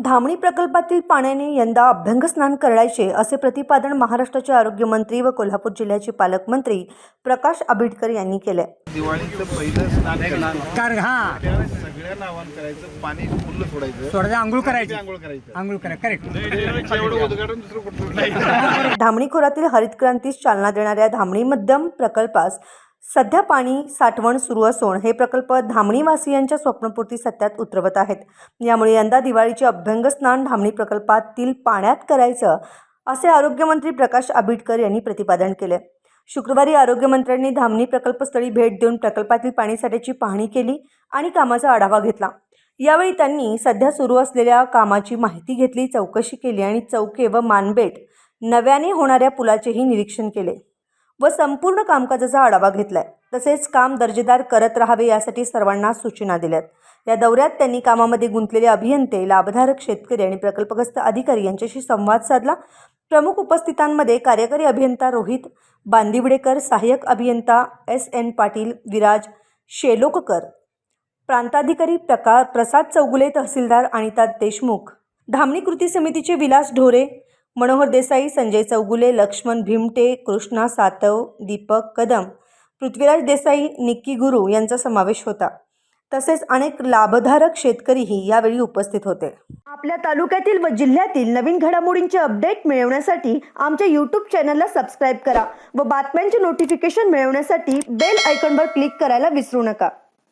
धामणी प्रकल्पातील पाण्याने यंदा अभ्यंगस्नान करायचे असे प्रतिपादन महाराष्ट्राचे आरोग्यमंत्री व कोल्हापूर जिल्ह्याचे पालकमंत्री प्रकाश आंबेडकर यांनी केले. दिवाळीचं पहिलं स्नान करायचं कर हा. त्यावेळेस सगळ्या नावान करायचं पाणी फुल्ल सोडायचं. थोडं आंघोळ करायची. आंघोळ करायचं. आंघोळ करा करेक्ट एवढं उद्घाटन दुसरं कुठलं? नाही धामणी खोऱ्यातील हरित क्रांतीस चालना देणाऱ्या धामणी मध्यम प्रकल्पास सध्या पाणी साठवण सुरू असून हे प्रकल्प धामणीवासियांच्या स्वप्नपूर्ती सत्यात उतरवत आहेत. यामुळे यंदा दिवाळीचे अभ्यंगस्नान धामणी प्रकल्पातील पाण्यात करायचं असे आरोग्यमंत्री प्रकाश आबिटकर यांनी प्रतिपादन केले. शुक्रवारी आरोग्यमंत्र्यांनी धामणी प्रकल्पस्थळी भेट देऊन प्रकल्पातील पाणीसाठ्याची पाहणी केली आणि कामाचा आढावा घेतला. यावेळी त्यांनी सध्या सुरू असलेल्या कामाची माहिती घेतली चौकशी केली आणि चौके व मानबेट नव्याने होणाऱ्या पुलाचेही निरीक्षण केले. व संपूर्ण कामकाजाचा आढावा घेतलाय. तसेच काम दर्जेदार करत राहावे यासाठी सर्वांना सूचना दिल्यात. या दौऱ्यात त्यांनी कामामध्ये गुंतलेले अभियंते लाभधारक शेतकरी आणि प्रकल्पग्रस्त अधिकारी यांच्याशी संवाद साधला. प्रमुख उपस्थितांमध्ये कार्यकारी अभियंता रोहित बांदिवडेकर सहाय्यक अभियंता एस एन पाटील विराज शेलोककर प्रांताधिकारी प्रका प्रसाद चौगुले तहसीलदार अनिता देशमुख धामणी कृती समितीचे विलास ढोरे मनोहर देसाई संजय चौगुले लक्ष्मण भीमटे कृष्णा सातव दीपक कदम पृथ्वीराज देसाई निक्की गुरु यांचा समावेश होता. तसेच अनेक लाभधारक शेतकरीही यावेळी उपस्थित होते. आपल्या तालुक्यातील व जिल्ह्यातील नवीन घडामोडींचे अपडेट मिळवण्यासाठी आमच्या यूट्यूब चॅनलला सबस्क्राईब करा व बातम्यांचे नोटिफिकेशन मिळवण्यासाठी बेल आयकॉनवर क्लिक करायला विसरू नका.